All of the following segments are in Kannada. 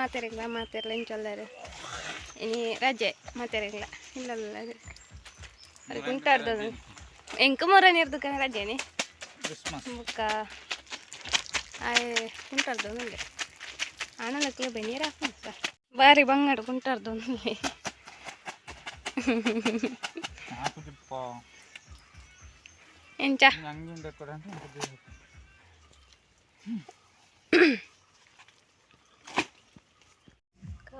ಮಾತಾಡಿಲ್ಲ ಮಾತಾಡಲ್ಲ ಇಂಚೊಲ್ಲರು ಇನಿ ರಜೆ ಮಾತಾಡಿಲ್ಲ. ಇಲ್ಲಲ್ಲ ಅವ್ರಿಗೆ ಉಂಟಾಡ್ದು ಎಂಕ ಮೊರ ಕಣ ರಜೆನೆ. ಬುಕ್ಕ ಆಯ್ ಕುಂಟಾರ್ದು ಒಂದೇ ಆಣಲಕ್ಕೆ ಬೆನೀರು ಹಾಕುಂತ ಬಾರಿ ಬಂಗಾಡ ಕುಂಟಾರ್ದು ಒಂದೇ ಎಂಚ? ಹಂಗಿಂದ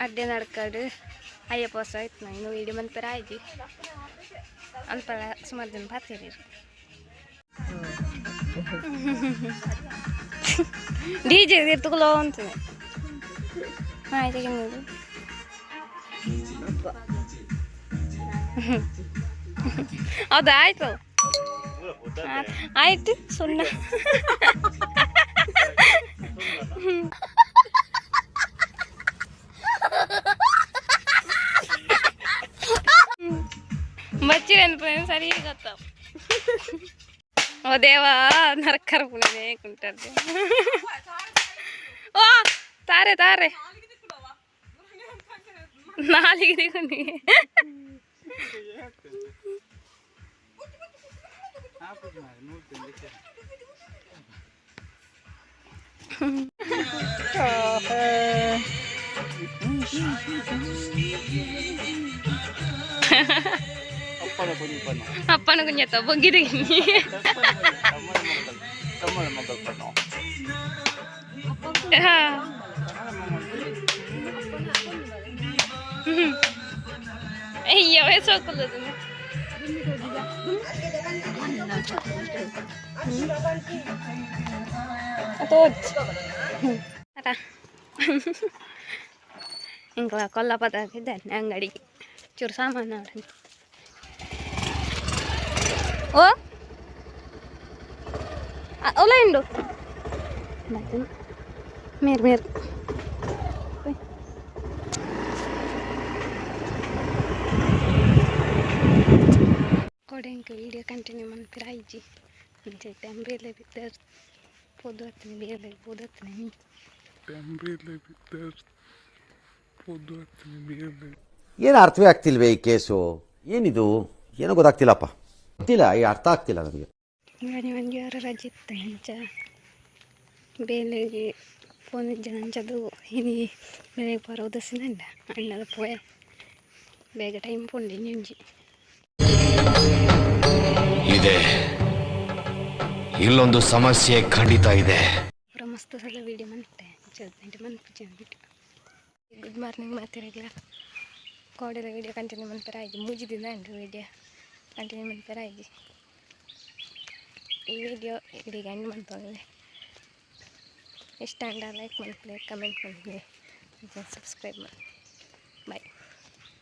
ಅಡ್ಡೆ ನಡ್ಕೊಂಡು ಅಯ್ಯಪ್ಪ ಹೊಸ ಆಯ್ತು ನಾ ಇನ್ನು ಇಡೀ ಮಂತ್ಪರ ಆಯ್ತು ಅಲ್ಪ ಸುಮಾರು ಜನ ಪಾತಿರು ಡಿ ಜೆ ಎತ್ತುಕೊಳ್ಳೋ ಅಂತಾನೆ ಆಯ್ತು ನೀವು ಹೌದಾ ಆಯ್ತು ಆ- ಆಯ್ತು ಸುಣ್ಣ ಬಚ್ಚಿರ ಸರಿ ಗೊತ್ತ ಓ ದೇವಾ ನರಕರ ಪುಣೆ ಕುಂಟರ್ದೆ ಓ ತಾರೆ ತಾರೆ ನಾಲಿಗೆ ದಿಗುಂಡಿಗೆ ಹಾಕುದು ಮಾರ್ರೆ, ನೋಡ್ತೇನೆ apa nak nyata Kamu ni eh iya atau ada enggak kalau apa tak ada enggak di curi sama ఓ ఓలాయిండు మీరు మీరు ಕೊಡೆಂಕ ವಿಡಿಯೋ ಕಂಟಿನ್ಯೂ ಮಾಡ್ತೀರ ಐಜಿ ಅಂಚೆ ಟೆಂಬ್ರೇಲೆ ಬಿದ್ದರು ಪೊದು ಹತ್ತನೆ ಬೇರೆ ಪೊದು ಹತ್ತನೆ ನೀ ಟೆಂಬ್ರೇಲೆ ಬಿದ್ದರು ಪೊದ್ದು ಹತ್ತನೆ ಬೇರೆ ಏನು ಅರ್ಥವೇ ಆಗ್ತಿಲ್ವೇ ಈ ಕೇಸು ಏನಿದು ಏನೋ ಗೊತ್ತಾಗ್ತಿಲ್ಲಪ್ಪ ಗೊತ್ತಿಲ್ಲ ಈ ಅರ್ಥ ಆಗ್ತಿಲ್ಲ ನನಗೆ. ಅವರ ರಜೆ ಇತ್ತು ಹೆಂಚ ಬೇಲೆಗೆ ಫೋನ್ ಜನ ಹಂಚದು ಇನಿ ಬೆಳಗ್ಗೆ ಬರೋ ಉದಸಿನಲ್ಲ ಅಣ್ಣದ ಪೋಯ ಬೇಗ ಟೈಮ್ ಪುಂಡಿ ನಿಂಜಿ. ಇದೆ. ಇಲ್ಲೊಂದು ಸಮಸ್ಯೆ ಖಂಡಿತ ಇದೆ. ಮಸ್ತ್ ಸಲ ವಿಡಿಯೋ ಮನ್ತೆ ಚಲ್ದಂಟೆ ಮನ್ಪು ಬಿಟ್ಟು ಗುಡ್ ಮಾರ್ನಿಂಗ್ ಮಾತಿರಲಿಲ್ಲ ಕೋಡೆಲ ವೀಡಿಯೋ ಕಂಟಿನ್ಯೂ ಮನ್ಪರ ಆಯ್ತು. ಮುಗಿದಿಲ್ಲ ಅಂಡ್ರು ವೀಡಿಯೋ ಕಂಟಿನ್ಯೂ ಮನ್ಪರ ಆಯ್ತು ಈ ವಿಡಿಯೋ ಇಡೀ ಎಂಡ್ ಮಾಡ್ತೋಳೆ ಇಷ್ಟ ಅಂಡ ಲೈಕ್ ಮಾಡ್ಕೊಳ್ಳಿ ಕಮೆಂಟ್ ಮಾಡ್ಕೊಳ್ಳಿ ಸಬ್ಸ್ಕ್ರೈಬ್ ಮಾಡಿ ಬಾಯ್